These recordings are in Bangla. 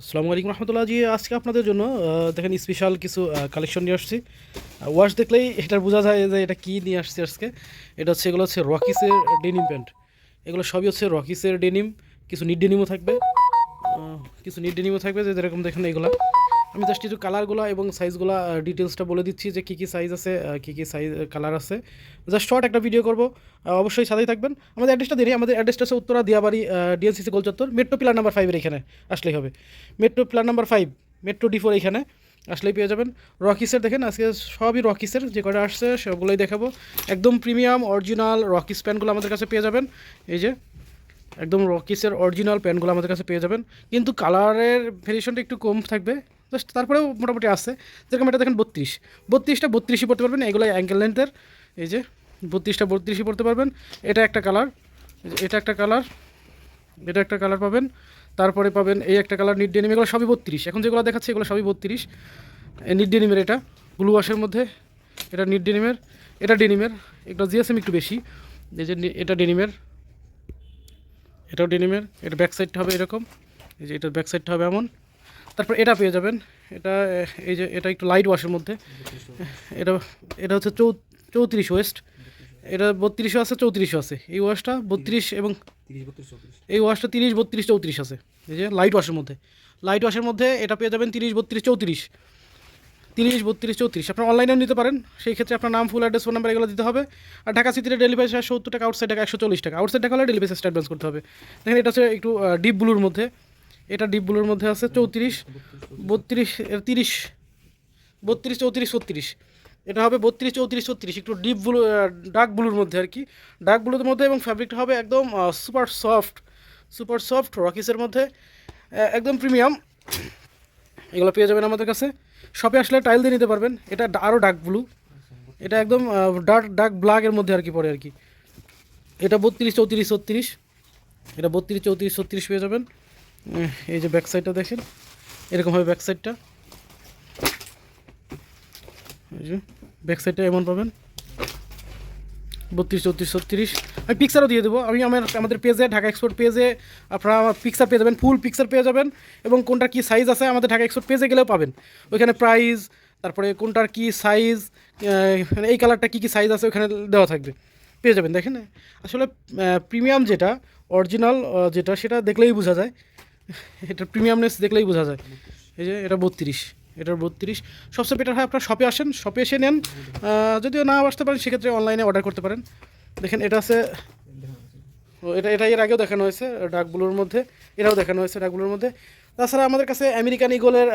আসসালামু আলাইকুম রহমতুল্লাহ জি, আজকে আপনাদের জন্য দেখেন স্পেশাল কিছু কালেকশন নিয়ে আসছি। ওয়াশ দেখলেই এটা বোঝা যায় যে এটা কী নিয়ে আসছি আজকে। এটা হচ্ছে, এগুলো হচ্ছে রকিসের ডেনিম প্যান্ট এগুলো সবই হচ্ছে রকিসের ডেনিম কিছু নিড ডেনিমও থাকবে। কিছু নিড ডেনিমও থাকবে, যে যেরকম দেখেন এগুলো। আমি জাস্ট কিছু কালারগুলো এবং সাইজগুলো ডিটেলসটা বলে দিচ্ছি যে কী কী সাইজ আছে কী কী সাইজ কালার আছে। জাস্ট শর্ট একটা ভিডিও করব। অবশ্যই সাথেই থাকবেন। আমাদের অ্যাড্রেসটা দিই আমাদের অ্যাড্রেসটা আছে উত্তরা দিয়াবাড়ি ডিএনসিসি গোল চত্বর মেট্রো পিলার নাম্বার ফাইভের এখানে। আসলেই হবে। Metro pillar number five metro D four এখানে। আসলেই পেয়ে যাবেন। রকিসের দেখেন, আজকে সবই রকিসের যে কটা আসছে, সবগুলোই দেখাবো। একদম প্রিমিয়াম অরিজিনাল রকিস প্যান্টগুলো আমাদের কাছে পেয়ে যাবেন। এই যে, একদম রকিসের অরিজিনাল প্যান্টগুলো আমাদের কাছে পেয়ে যাবেন। কিন্তু কালারের ভেরিয়েশনটা একটু কম থাকবে। তারপরেও মোটামুটি আসছে যেরকম এটা দেখেন বত্রিশ। বত্রিশটা বত্রিশই পড়তে পারবেন এগুলো অ্যাঙ্কেল লেন্থের এই যে, বত্রিশটা বত্রিশই পড়তে পারবেন। এটা একটা কালার এটা একটা কালার এটা একটা কালার পাবেন। তারপরে পাবেন এই একটা কালার নিট ডেনিম এগুলো সবই বত্রিশ। এখন যেগুলো দেখাচ্ছে, এগুলো সবই বত্রিশ। নিট ডেনিমের এটা ব্লু ওয়াশের মধ্যে, এটা নিট ডেনিমের এটা ডেনিমের এটা জিএসএম একটু বেশি। এই যে এটা ডেনিমের এটাও ডেনিমের এটা ব্যাক সাইডটা হবে এরকম। এই যে এটার ব্যাক সাইডটা হবে এমন। তারপর এটা পেয়ে যাবেন। এটা এই যে এটা একটু লাইট ওয়াশের মধ্যে। এটা এটা হচ্ছে চৌ চৌত্রিশ ওয়েস্ট এটা বত্রিশও আছে চৌত্রিশও আছে। এই ওয়াশটা বত্রিশ এবং এই ওয়াশটা তিরিশ বত্রিশ চৌত্রিশ আছে। এই যে লাইট ওয়াশের মধ্যে। লাইট ওয়াশের মধ্যে এটা পেয়ে যাবেন তিরিশ বত্রিশ চৌত্রিশ। তিরিশ বত্রিশ চৌত্রিশ। আপনার অনলাইনেও নিতে পারেন। সেই ক্ষেত্রে আপনার নাম ফুল অ্যাড্রেস ফোন নাম্বার এগুলো দিতে হবে। আর ঢাকা সিটিতে ডেলিভারি চার্জ সত্তর টাকা আউটসাইড টাকা একশো চল্লিশ টাকা। আউটসাইড টাকা হলে ডেলিভারি চার্জ অ্যাডভান্স করতে হবে। দেখেন এটা হচ্ছে একটু ডিপ ব্লুর মধ্যে। এটা ডিপ ব্লুর মধ্যে আছে চৌত্রিশ, বত্রিশ তিরিশ, বত্রিশ, চৌত্রিশ, ছত্রিশ। এটা হবে বত্রিশ, চৌত্রিশ, ছত্রিশ। একটু ডিপ ব্লু ডার্ক ব্লুর মধ্যে আর কি। ডার্ক ব্লুর মধ্যে এবং ফ্যাব্রিকটা হবে একদম সুপার সফট সুপার সফট রকিসের মধ্যে। একদম প্রিমিয়াম এগুলো পেয়ে যাবেন আমাদের কাছে। শপে আসলে টাইল দিয়ে নিতে পারবেন। এটা আরও ডার্ক ব্লু এটা একদম ডার্ক ডার্ক ব্ল্যাকের মধ্যে আর কি পড়ে আর কি। এটা বত্রিশ, চৌত্রিশ, ছত্রিশ। এটা বত্রিশ, চৌত্রিশ, ছত্রিশ পেয়ে যাবেন। এই যে ব্যাক সাইডটা দেখেন। এরকম হবে ব্যাক সাইডটা এই যে ব্যাক সাইডটা এমন পাবেন। বত্রিশ, চৌত্রিশ, ছত্রিশ। আমি পিকচারও দিয়ে দেবো। আমি আমার আমাদের পেজে ঢাকা এক্সপোর্ট পেজে আপনারা আমার পিকচার পেয়ে যাবেন ফুল পিকচার পেয়ে যাবেন। এবং কোনটার কী সাইজ আছে আমাদের ঢাকা এক্সপোর্ট পেজে গেলেও পাবেন। ওইখানে প্রাইস তারপরে কোনটার কী সাইজ মানে এই কালারটা কী কী সাইজ আছে ওখানে দেওয়া থাকবে। পেয়ে যাবেন, দেখেন। আসলে প্রিমিয়াম যেটা অরিজিনাল যেটা, সেটা দেখলেই বোঝা যায়। এটা প্রিমিয়ামনেস দেখলেই বোঝা যায়। এই যে এটা বত্রিশ, এটার বত্রিশ। সবচেয়ে বেটার হয় আপনার শপে আসেন শপে এসে নেন। যদিও না আসতে পারেন, সেক্ষেত্রে অনলাইনে অর্ডার করতে পারেন। দেখেন, এটা আছে এটা এটা এর আগেও দেখানো হয়েছে, ডাকগুলোর মধ্যে। এটাও দেখানো হয়েছে ডাকগুলোর মধ্যে। তাছাড়া আমাদের কাছে আমেরিকান ইগলের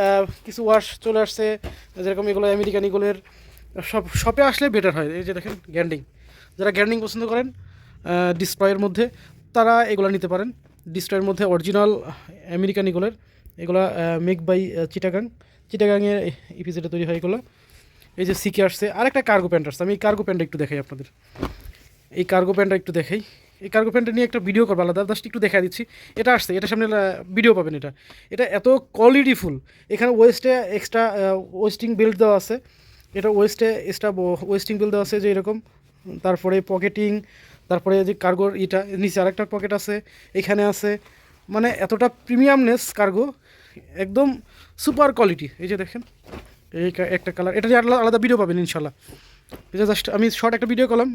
কিছু ওয়াশ চলে আসছে। যেরকম এগুলো আমেরিকান ইগলের সব শপে আসলে বেটার হয়। এই যে দেখেন গ্যান্ডিং যারা গ্যান্ডিং পছন্দ করেন ডিসপ্লয়ের মধ্যে, তারা এগুলো নিতে পারেন। ডিসপ্লয়ের মধ্যে অরিজিনাল আমেরিকান ইগলের। এগুলো মেক বাই চিটাগাং। চিটাগাংয়ের ইপিজেডে তৈরি হয় এগুলো এই যে সিকে আসছে, আরেকটা কার্গো প্যান্ট আসছে। আমি এই কার্গো প্যান্টটা একটু দেখাই আপনাদের। এই কার্গো প্যান্টটা একটু দেখাই। এই কার্গো প্যান্টটা নিয়ে একটা ভিডিও করব আলাদা জাস্ট একটু দেখা দিচ্ছি। এটা আসছে, এটা সামনে ভিডিও পাবেন এটা। এটা এত কোয়ালিটিফুল এখানে ওয়েস্টে এক্সট্রা ওয়েস্টিং বেল্ট দেওয়া আছে। এটা ওয়েস্টে এক্সট্রা ওয়েস্টিং বেল্ট দেওয়া আছে যে এরকম। তারপরে পকেটিং তারপরে যে কার্গোর এটা নিচে আরেকটা পকেট আছে, এখানে আছে। মানে এতটা প্রিমিয়ামনেস কার্গো একদম সুপার কোয়ালিটি এই যে দেখেন, এই একটা কালার এটা আলাদা আলাদা ভিডিও পাবেন ইনশাল্লাহ এটা জাস্ট আমি শর্ট একটা ভিডিও করলাম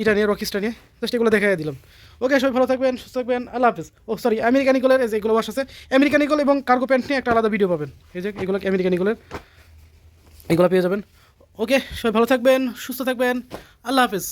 এটা নিয়ে রকিসটা নিয়ে জাস্ট এগুলো দেখাই দিলাম। ওকে সবাই ভালো থাকবেন, সুস্থ থাকবেন, আল্লাহ হাফিজ। ও সরি আমেরিকান ইগলের এই যে এগুলো বাস আছে আমেরিকান ইগল এবং কার্গো প্যান্ট নিয়ে একটা আলাদা ভিডিও পাবেন। এই যে এগুলো আমেরিকান ইগলের এগুলো পেয়ে যাবেন। ওকে সবাই ভালো থাকবেন, সুস্থ থাকবেন, আল্লাহ হাফিজ।